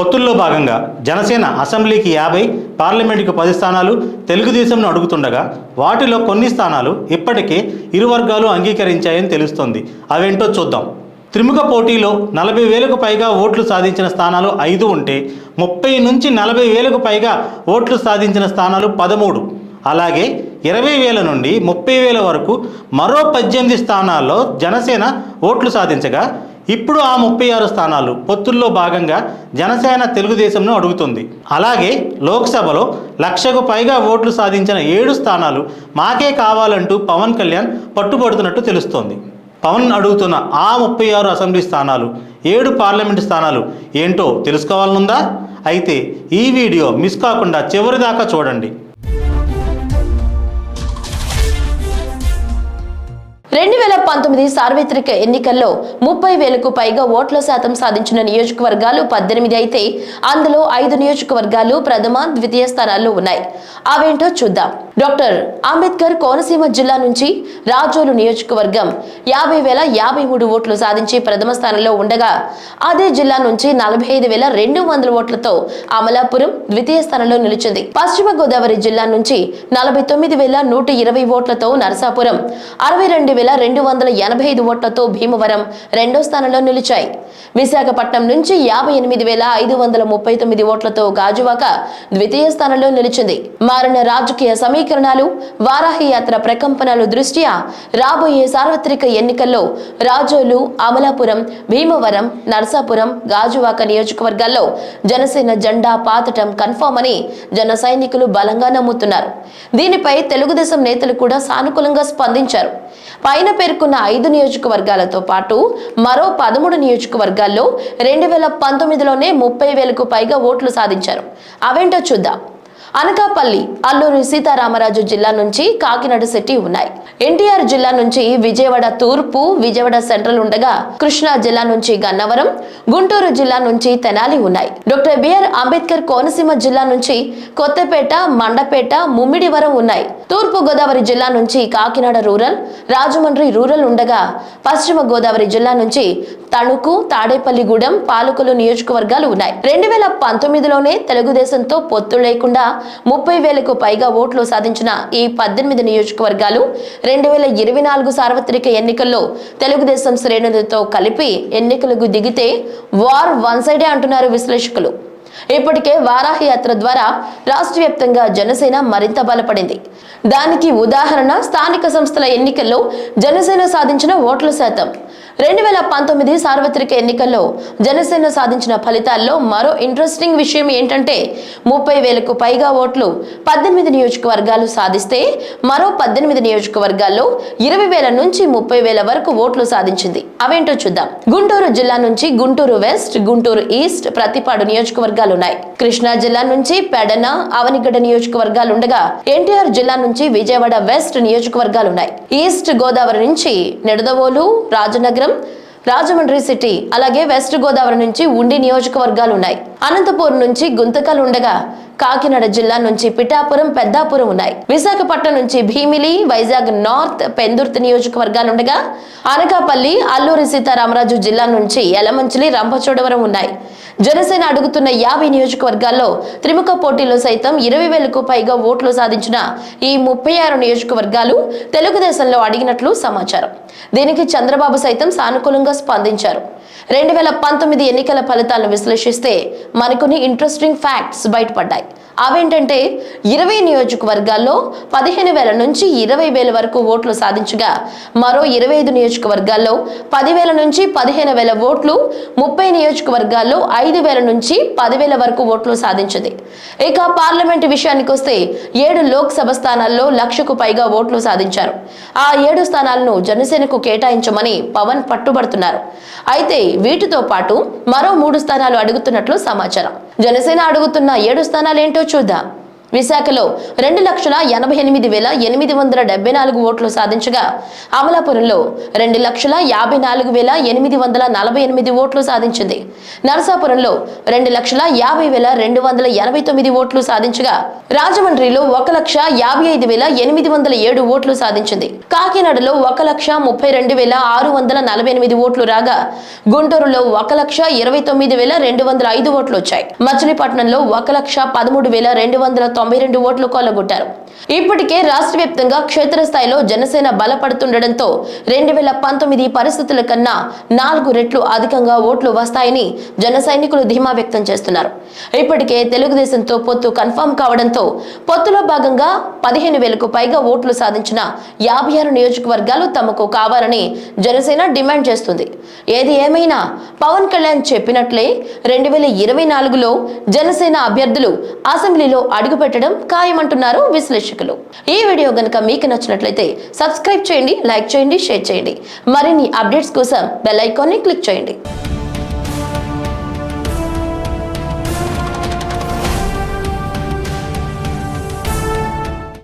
పొత్తుల్లో భాగంగా జనసేన అసెంబ్లీకి యాభై పార్లమెంటుకి పది స్థానాలు తెలుగుదేశంను అడుగుతుండగా వాటిలో కొన్ని స్థానాలు ఇప్పటికే ఇరు వర్గాలు అంగీకరించాయని తెలుస్తోంది. అవేంటో చూద్దాం. త్రిముఖ పోటీలో నలభై వేలకు పైగా ఓట్లు సాధించిన స్థానాలు ఐదు ఉంటే ముప్పై నుంచి నలభై వేలకు పైగా ఓట్లు సాధించిన స్థానాలు పదమూడు. అలాగే ఇరవై వేల నుండి ముప్పై వేల వరకు మరో పద్దెనిమిది స్థానాల్లో జనసేన ఓట్లు సాధించగా ఇప్పుడు ఆ ముప్పై ఆరు స్థానాలు పొత్తుల్లో భాగంగా జనసేన తెలుగుదేశంను అడుగుతుంది. అలాగే లోక్సభలో లక్షకు పైగా ఓట్లు సాధించిన ఏడు స్థానాలు మాకే కావాలంటూ పవన్ కళ్యాణ్ పట్టుబడుతున్నట్టు తెలుస్తోంది. పవన్ అడుగుతున్న ఆ ముప్పై ఆరు అసెంబ్లీ స్థానాలు ఏడు పార్లమెంటు స్థానాలు ఏంటో తెలుసుకోవాలనుందా? అయితే ఈ వీడియో మిస్ కాకుండా చివరిదాకా చూడండి. పంతొమ్మిది సార్వత్రిక ఎన్నికల్లో ముప్పై వేలకు పైగా ఓట్ల శాతం సాధించిన నియోజకవర్గాలు పద్దెనిమిది అయితే అందులో ఐదు నియోజకవర్గాలు ప్రథమ ద్వితీయ స్థానాల్లో ఉన్నాయి. అవేంటో చూద్దాం. డాక్టర్ అంబేద్కర్ కోనసీమ జిల్లా నుంచి రాజోలు నియోజకవర్గం యాభై వేల యాభై మూడు ఓట్లు సాధించి ప్రథమ స్థానంలో ఉండగా అదే జిల్లా నుంచి నలభై ఐదు వేల రెండు వందల ఓట్లతో అమలాపురం ద్వితీయ స్థానంలో నిలిచింది. పశ్చిమ గోదావరి జిల్లా నుంచి నలభై తొమ్మిది వేల నూట ఇరవై ఓట్లతో నరసాపురం అరవై రెండు వేల రెండు వందల ఎనభై ఐదు ఓట్లతో భీమవరం రెండో స్థానంలో నిలిచాయి. విశాఖపట్నం నుంచి యాభై ఎనిమిది వేల ఐదు వందల ముప్పై తొమ్మిది ఓట్లతో గాజువాక ద్వితీయ స్థానంలో నిలిచింది. మారిన రాజకీయ సమీకరణాలు వారాహి యాత్ర ప్రకంపనలు దృష్ట్యా రాబోయే సార్వత్రిక ఎన్నికల్లో రాజోలు అమలాపురం భీమవరం నర్సాపురం గాజువాక నియోజకవర్గాల్లో జనసేన జెండా పాతటం కన్ఫామ్ అని జన సైనికులు బలంగా నమ్ముతున్నారు. దీనిపై తెలుగుదేశం నేతలు కూడా సానుకూలంగా స్పందించారు. పైన పేర్కొన్న ఐదు నియోజకవర్గాలతో పాటు మరో పదమూడు నియోజకవర్గాల్లో రెండు వేల పంతొమ్మిదిలోనే ముప్పై వేలకు పైగా ఓట్లు సాధించారు. అవేంటో చూద్దాం. అనకాపల్లి అల్లూరి సీతారామరాజు జిల్లా నుంచి కాకినాడ సిటీ ఉన్నాయి. ఎన్టీఆర్ జిల్లా నుంచి విజయవాడ తూర్పు విజయవాడ సెంట్రల్ ఉండగా కృష్ణా జిల్లా నుంచి గన్నవరం గుంటూరు జిల్లా నుంచి తెనాలి ఉన్నాయి. డాక్టర్ బిఆర్ అంబేద్కర్ కోనసీమ జిల్లా నుంచి కొత్తపేట మండపేట ముమ్మిడివరం ఉన్నాయి. తూర్పు గోదావరి జిల్లా నుంచి కాకినాడ రూరల్ రాజమండ్రి రూరల్ ఉండగా పశ్చిమ గోదావరి జిల్లా నుంచి తణుకు తాడేపల్లిగూడెం పాలకులు నియోజకవర్గాలు ఉన్నాయి. రెండు వేల పంతొమ్మిదిలోనే తెలుగుదేశంతో పొత్తు లేకుండా ముప్పై వేలకు పైగా ఓట్లు సాధించిన ఈ పద్దెనిమిది నియోజకవర్గాలు రెండు వేల ఇరవై నాలుగు సార్వత్రిక ఎన్నికల్లో తెలుగుదేశం శ్రేణులతో కలిపి ఎన్నికలకు దిగితే వార్ వన్ సైడే అంటున్నారు విశ్లేషకులు. ఇప్పటికే వారాహి యాత్ర ద్వారా రాష్ట్ర వ్యాప్తంగా జనసేన మరింత బలపడింది. దానికి ఉదాహరణ స్థానిక సంస్థల ఎన్నికల్లో జనసేన సాధించిన ఓట్ల శాతం. రెండు వేల పంతొమ్మిది సార్వత్రిక ఎన్నికల్లో జనసేన సాధించిన ఫలితాల్లో మరో ఇంట్రెస్టింగ్ విషయం ఏంటంటే ముప్పై వేలకు పైగా ఓట్లు పద్దెనిమిది నియోజకవర్గాలు సాధిస్తే మరో పద్దెనిమిది నియోజకవర్గాల్లో ఇరవై వేల నుంచి ముప్పై వేల వరకు ఓట్లు సాధించింది. అవేంటో చూద్దాం. గుంటూరు జిల్లా నుంచి గుంటూరు వెస్ట్ గుంటూరు ఈస్ట్ ప్రతిపాడు నియోజకవర్గాలు ఉన్నాయి కృష్ణా జిల్లా నుంచి పెడన అవనిగడ్డ నియోజకవర్గాలు ఉండగా ఎన్టీఆర్ జిల్లా నుంచి విజయవాడ వెస్ట్ నియోజకవర్గాలు ఉన్నాయి ఈస్ట్ గోదావరి నుంచి నిడదవోలు రాజనగరం రాజమండ్రి సిటీ అలాగే వెస్ట్ గోదావరి నుంచి ఉండి నియోజకవర్గాలు ఉన్నాయి అనంతపురం నుంచి గుంతకల్ ఉండగా కాకినాడ జిల్లా నుంచి పిఠాపురం పెద్దాపురం ఉన్నాయి. విశాఖపట్నం నుంచి భీమిలి వైజాగ్ నార్త్ పెందుర్తి నియోజకవర్గాలు ఉండగా అనకాపల్లి అల్లూరి సీతారామరాజు జిల్లా నుంచి యలమంచిలి రంపచోడవరం ఉన్నాయి. జనసేన అడుగుతున్న యాభై నియోజకవర్గాల్లో త్రిముఖ పోటీలో సైతం ఇరవై వేలకు పైగా ఓట్లు సాధించిన ఈ ముప్పై ఆరు నియోజకవర్గాలు తెలుగుదేశంలో అడిగినట్లు సమాచారం. దీనికి చంద్రబాబు సైతం సానుకూలంగా స్పందించారు. రెండు వేల పంతొమ్మిది ఎన్నికల ఫలితాలను విశ్లేషిస్తే మరికొన్ని ఇంట్రెస్టింగ్ ఫ్యాక్ట్స్ బయటపడ్డాయి. అవేంటంటే ఇరవై నియోజకవర్గాల్లో పదిహేను వేల నుంచి ఇరవై వేల వరకు ఓట్లు సాధించగా మరో ఇరవై ఐదు నియోజకవర్గాల్లో పదివేల నుంచి పదిహేను వేల ఓట్లు ముప్పై నియోజకవర్గాల్లో ఐదు వేల నుంచి పదివేల వరకు ఓట్లు సాధించింది. ఇక పార్లమెంటు విషయానికి వస్తే ఏడు లోక్సభ స్థానాల్లో లక్షకు పైగా ఓట్లు సాధించారు. ఆ ఏడు స్థానాలను జనసేనకు కేటాయించమని పవన్ పట్టుబడుతున్నారు. అయితే వీటితో పాటు మరో మూడు స్థానాలు అడుగుతున్నట్లు సమాచారం. జనసేన అడుగుతున్న ఏడు స్థానాలు ఏంటో చూద్దాం. విశాఖలో రెండు లక్షల ఎనభై ఎనిమిది వేల ఎనిమిది వందల డెబ్బై నాలుగు ఓట్లు సాధించగా అమలాపురంలో రెండు లక్షల యాభై నాలుగు వేల ఎనిమిది వందల నలభై ఎనిమిది ఓట్లు సాధించింది. నరసాపురంలో రెండు లక్షల యాభై వేల రెండు వందల ఎనభై తొమ్మిది ఓట్లు సాధించగా రాజమండ్రిలో ఒక లక్ష యాభై ఐదు వేల ఎనిమిది వందల ఏడు ఓట్లు సాధించింది. కాకినాడలో ఒక లక్ష ముప్పై రెండు వేల ఆరు వందల నలభై ఎనిమిది ఓట్లు రాగా గుంటూరులో ఒక లక్ష ఇరవై తొమ్మిది వేల రెండు వందల ఐదు ఓట్లు వచ్చాయి. మచిలీపట్నంలో ఒక లక్ష పదమూడు వేల రెండు వందల తొంభై రెండు ఓట్లు కొల్లగొట్టారు. ఇప్పటికే రాష్ట్ర వ్యాప్తంగా క్షేత్రస్థాయిలో జనసేన బలపడుతుండటంతో రెండు వేల పంతొమ్మిది పరిస్థితుల కన్నా నాలుగు రెట్లు అధికంగా ఓట్లు వస్తాయని జన సైనికులు ధీమా వ్యక్తం చేస్తున్నారు. ఇప్పటికే తెలుగుదేశంతో పొత్తు కన్ఫర్మ్ కావడంతో పొత్తులో భాగంగా పదిహేను వేలకు పైగా ఓట్లు సాధించిన యాభై ఆరు నియోజకవర్గాలు తమకు కావాలని జనసేన డిమాండ్ చేస్తుంది. ఏది ఏమైనా పవన్ కళ్యాణ్ చెప్పినట్లే రెండు వేల ఇరవై నాలుగులో జనసేన అభ్యర్థులు అసెంబ్లీలో అడుగుపెట్టడం ఖాయమంటున్నారు విశ్లేషకులు. ఈ వీడియో గనుక మీకు నచ్చినట్లయితే సబ్స్క్రైబ్ చేయండి లైక్ చేయండి షేర్ చేయండి. మరిన్ని అప్డేట్స్ కోసం బెల్ ఐకాన్ని క్లిక్ చేయండి.